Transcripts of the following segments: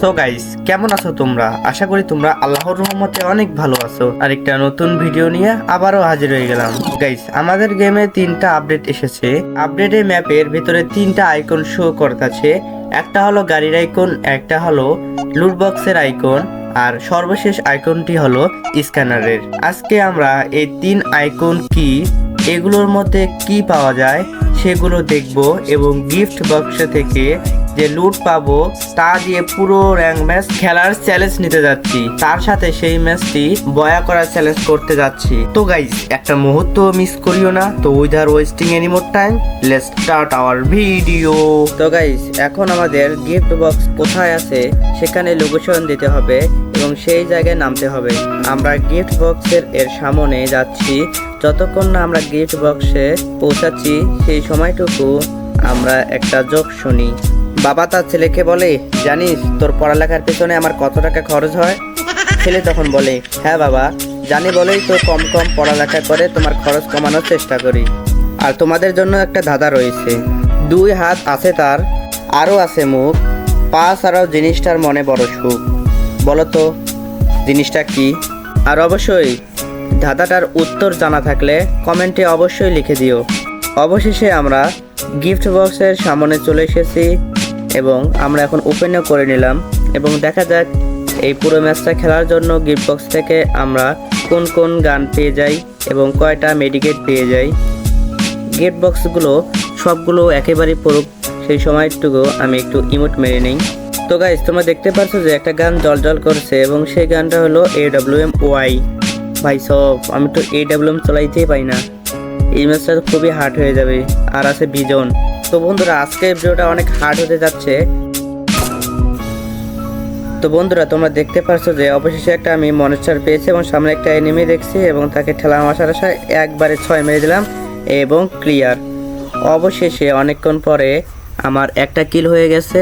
So guys কেমন আছো তোমরা? আশা করি তোমরা আল্লাহর রহমতে অনেক ভালো আছো। আর একটা নতুন ভিডিও নিয়ে আবারও হাজির হয়ে গেলাম। গাইস আমাদের গেমে তিনটা আপডেট এসেছে। আপডেটে ম্যাপের ভিতরে তিনটা আইকন শো করতেছে। একটা হলো গাড়ির আইকন একটা হলো লুট বক্সের আইকন আর সর্বশেষ আইকনটি হলো স্ক্যানারের আজকে আমরা এই তিন আইকন কি, এগুলোর মধ্যে কি পাওয়া যায়, সেগুলো দেখব এবং গিফট বক্সে থেকে যে লুট পাবো, তা দিয়ে পুরো র্যাঙ্ক ম্যাচ খেলার চ্যালেঞ্জ নিতে যাচ্ছি। তার সাথে সেই ম্যাচটি বয়া করার চ্যালেঞ্জ করতে যাচ্ছি। তো গাইজ একটা মুহূর্ত মিস করিও না। তো without wasting any more time let's start our video তো গাইজ এখন আমাদের গিফট বক্স কোথায় আছে, সেখানে লোকেশন দিতে হবে এবং সেই জায়গায় নামতে হবে। আমরা গিফট বক্সের এর সামনে যাচ্ছি। যতক্ষণ না আমরা গিফট বক্সে পৌঁছাচ্ছি, সেই সময়টুকু আমরা একটা যোগ শুনি। বাবা তার ছেলেকে বলে, জানিস, তোর পড়ালেখার পেছনে আমার কত টাকা খরচ হয়? ছেলে তখন বলে হ্যাঁ বাবা, জানি বলেই তো কম কম পড়ালেখা করে তোমার খরচ কমানোর চেষ্টা করি। আর তোমাদের জন্য একটা ধাঁধা রয়েছে। দুই হাত আছে তার, আরও আছে মুখ পা ছাড়াও জিনিসটার মনে বড় সুখ। বলো তো, জিনিসটা কি? আর অবশ্যই, ধাঁধাটার উত্তর জানা থাকলে কমেন্টে অবশ্যই লিখে দিও। অবশেষে আমরা গিফট বক্সের সামনে চলে এসেছি। এবং আমরা এখন ওপেনও করে নিলাম এবং দেখা যাক এই পুরো ম্যাচটা খেলার জন্য গিফট বক্স থেকে আমরা কোন কোন গান পেয়ে যাই এবং কয়টা মেডিকেট পেয়ে যাই। গেট বক্সগুলো সবগুলো একেবারেই পড়ুক, সেই সময়টুকু আমি একটু ইমোট মেরে নিই। তো গাইজ তোমরা দেখতে পাচ্ছ যে একটা গান জল জল করছে এবং সেই গানটা হলো এ ডাব্লিউ এম ওয়াই ভাই, সব, আমি তো এ ডাব্লিউ এম চলাইতেই পাই না। এই ম্যাচটা খুবই হার্ড হয়ে যাবে। আর আছে বিজন তো বন্ধুরা, আজকে ভিডিওটা অনেক হার্ড হতে যাচ্ছে। তো বন্ধুরা, তোমরা দেখতে পারছ যে অবশেষে একটা আমি মনস্টার পেয়েছি এবং সামনে একটা এনিমি দেখছি এবং তাকে ঠেলা মাসার আশায় একবারে ছয় মেরে দিলাম এবং ক্লিয়ার অবশেষে অনেকক্ষণ পরে আমার একটা কিল হয়ে গেছে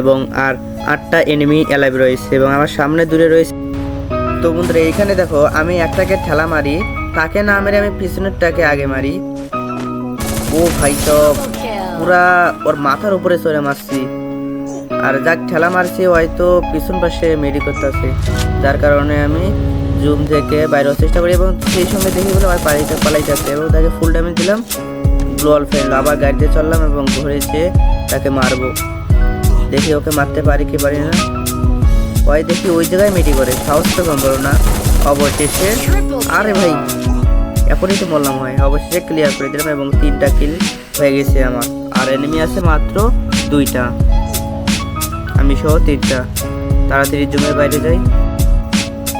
এবং আর আটটা এনিমি অ্যালাইভ রয়েছে এবং আমার সামনে দূরে রয়েছে। তো বন্ধুরা, এইখানে দেখো, আমি একটাকে ঠেলা মারি, তাকে না মেরে আমি পিছনেরটাকে আগে মারি। ও ভাই সব। পুরা ওর মাথার উপরে চড়ে মারছি। আর যাক, ঠেলা মারছি, হয়তো পিছন পাশে মেডি করতেছে। যার কারণে আমি জুম থেকে বাইরে চেষ্টা করি এবং সেই সঙ্গে দেখি বলে আমার পালিতে পালাইতেছে এবং তাকে ফুল ড্যামেজ দিলাম গ্লোয়াল ফেল আবার গাড়িতে চললাম এবং ঘুরে যেয়ে তাকে মারবো। দেখি ওকে মারতে পারি কি পারি না। ওই দেখি ওই জায়গায় মেডি করে। সাহস তো কম না। অবশেষে আরে ভাই, এখনই তো বললাম হয়। অবশেষে ক্লিয়ার করে দিলাম এবং তিনটা কিল হয়ে গেছে আমার। আর এনিমি আছে মাত্র দুইটা। আমি সহ তিনটা। তাড়াতাড়ি জুমের বাইরে যাই।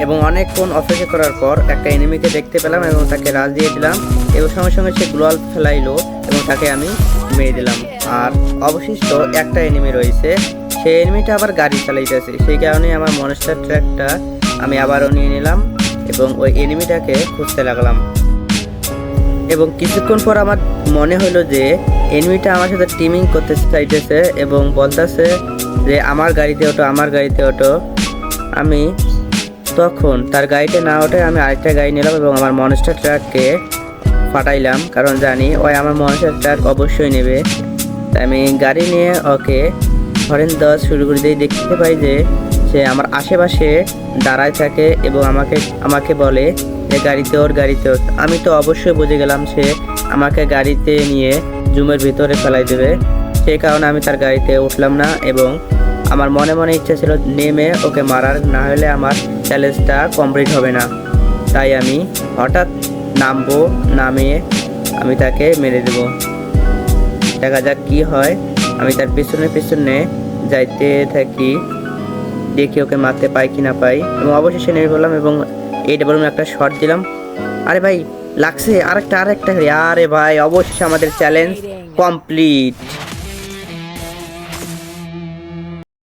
এবং অনেকক্ষণ অপেক্ষা করার পর একটা এনিমিকে দেখতে পেলাম এবং তাকে রাজ দিয়ে দিলাম এবং সঙ্গে সঙ্গে সে গ্লোয়াল ফেলাইলো এবং তাকে আমি মেরে দিলাম। আর অবশিষ্ট একটা এনিমি রয়েছে। সেই এনিমিটা আবার গাড়ি চালাইতেছে। সেই কারণে আমার মনস্টার ট্র্যাকটা আমি আবারও নিয়ে নিলাম এবং ওই এনিমিটাকে খুঁজতে লাগলাম। এবং কিছুক্ষণ পর আমার মনে হলো যে এনিমিটা আমার সাথে টিমিং করতে চাইতেছে এবং বলতেছে যে, আমার গাড়িতে ওঠো, আমার গাড়িতে ওঠো। আমি তখন তার গাড়িতে না ওঠে আমি আরেকটা গাড়ি নিলাম এবং আমার মনস্টার ট্রাককে ফাটাইলাম, কারণ জানি ওই আমার মনস্টার ট্রাক অবশ্যই নেবে। তাই আমি গাড়ি নিয়ে ওকে হরেন দেওয়া শুরু করে দিয়ে দেখতে পাই যে সে আমার আশেপাশে দাঁড়ায় থাকে এবং আমাকে আমাকে বলে যে গাড়িতে ওর গাড়িতে ওর। আমি তো অবশ্যই বুঝে গেলাম সে আমাকে গাড়িতে নিয়ে জুমের ভিতরে ফেলাই দেবে। সেই কারণে আমি তার গাড়িতে উঠলাম না এবং আমার মনে মনে ইচ্ছা ছিল নেমে ওকে মারার, না হলে আমার চ্যালেঞ্জটা কমপ্লিট হবে না। তাই আমি হঠাৎ নামবো, নামিয়ে আমি তাকে মেরে দেবো। দেখা যাক কি হয়। আমি তার পিছনে পিছনে যাইতে থাকি। দেখি ওকে মারতে পাই কি না পাই। এবং অবশেষে নেমে পড়লাম এবং এই ডাবল একটা শট দিলাম। আরে ভাই, লাগছে আরেকটা আরেকটা আরে ভাই, অবশেষে আমাদের চ্যালেঞ্জ কমপ্লিট